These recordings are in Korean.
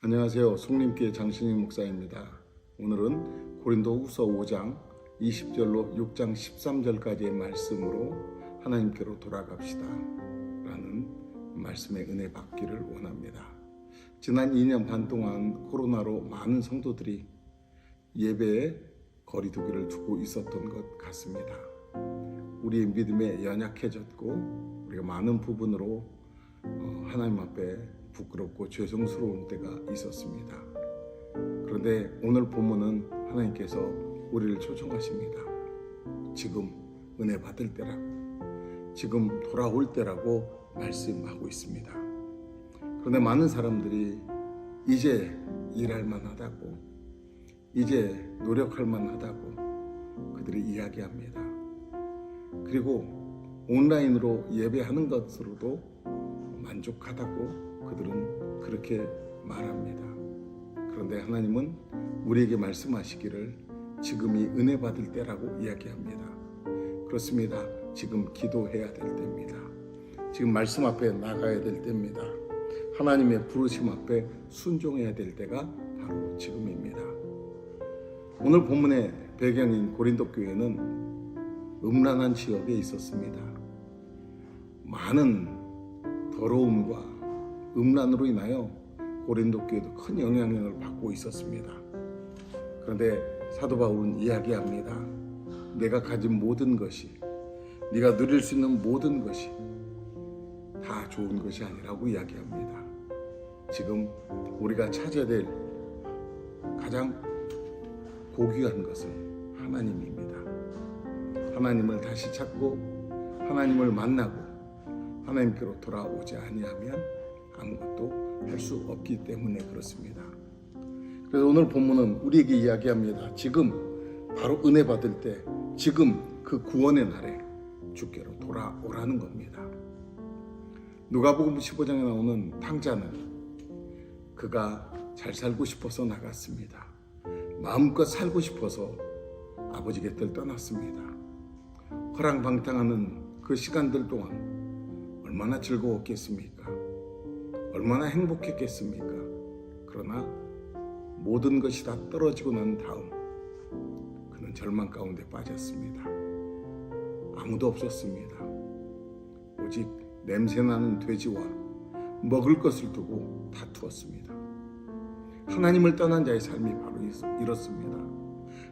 안녕하세요. 송림교회 장신익 목사입니다. 오늘은 고린도 후서 5장 20절로 6장 13절까지의 말씀으로 하나님께로 돌아갑시다. 라는 말씀의 은혜 받기를 원합니다. 지난 2년 반 동안 코로나로 많은 성도들이 예배에 거리두기를 두고 있었던 것 같습니다. 우리의 믿음에 연약해졌고 우리가 많은 부분으로 어, 하나님 앞에 부끄럽고 죄송스러운 때가 있었습니다. 그런데 오늘 본문은 하나님께서 우리를 초청하십니다. 지금 은혜 받을 때라고, 지금 돌아올 때라고 말씀하고 있습니다. 그런데 많은 사람들이 이제 일할 만하다고, 이제 노력할 만하다고 그들이 이야기합니다. 그리고 온라인으로 예배하는 것으로도 만족하다고 그들은 그렇게 말합니다. 그런데 하나님은 우리에게 말씀하시기를 지금이 은혜 받을 때라고 이야기합니다. 그렇습니다. 지금 기도해야 될 때입니다. 지금 말씀 앞에 나가야 될 때입니다. 하나님의 부르심 앞에 순종해야 될 때가 바로 지금입니다. 오늘 본문의 배경인 고린도 교회는 음란한 지역에 있었습니다. 많은 더러움과 음란으로 인하여 고린도 교회도 큰 영향력을 받고 있었습니다. 그런데 사도 바울은 이야기합니다. 내가 가진 모든 것이 네가 누릴 수 있는 모든 것이 다 좋은 것이 아니라고 이야기합니다. 지금 우리가 찾아야 될 가장 고귀한 것은 하나님입니다. 하나님을 다시 찾고 하나님을 만나고 하나님께로 돌아오지 아니하면 아무것도 할 수 없기 때문에 그렇습니다. 그래서 오늘 본문은 우리에게 이야기합니다. 지금 바로 은혜 받을 때 지금 그 구원의 날에 주께로 돌아오라는 겁니다. 누가복음 15장에 나오는 탕자는 그가 잘 살고 싶어서 나갔습니다. 마음껏 살고 싶어서 아버지 곁을 떠났습니다. 허랑방탕하는 그 시간들 동안 얼마나 즐거웠겠습니까? 얼마나 행복했겠습니까? 그러나 모든 것이 다 떨어지고 난 다음 그는 절망 가운데 빠졌습니다. 아무도 없었습니다. 오직 냄새나는 돼지와 먹을 것을 두고 다투었습니다. 하나님을 떠난 자의 삶이 바로 이렇습니다.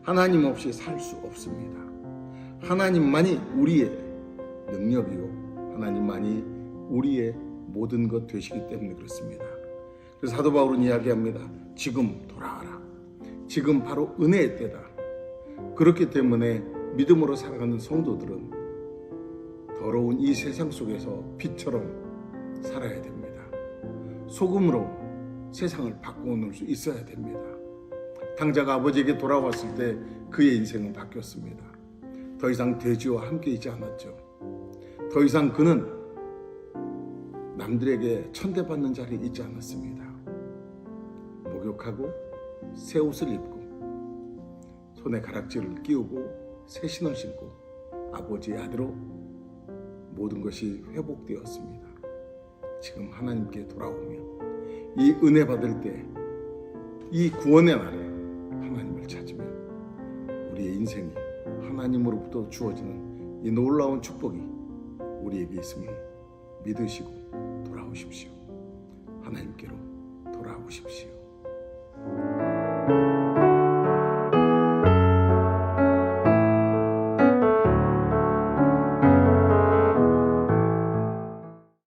하나님 없이 살 수 없습니다. 하나님만이 우리의 능력이요. 하나님만이 우리의 모든 것 되시기 때문에 그렇습니다. 그래서 사도 바울은 이야기합니다. 지금 돌아와라. 지금 바로 은혜의 때다. 그렇기 때문에 믿음으로 살아가는 성도들은 더러운 이 세상 속에서 빛처럼 살아야 됩니다. 소금으로 세상을 바꿔놓을 수 있어야 됩니다. 당자가 아버지에게 돌아왔을 때 그의 인생은 바뀌었습니다. 더 이상 돼지와 함께 있지 않았죠. 더 이상 그는 남들에게 천대받는 자리에 있지 않았습니다. 목욕하고 새 옷을 입고 손에 가락지를 끼우고 새 신을 신고 아버지의 아들로 모든 것이 회복되었습니다. 지금 하나님께 돌아오면 이 은혜 받을 때 이 구원의 날에 하나님을 찾으면 우리의 인생이 하나님으로부터 주어지는 이 놀라운 축복이 우리에게 있음을 믿으시고 돌아오십시오. 하나님께로 돌아오십시오.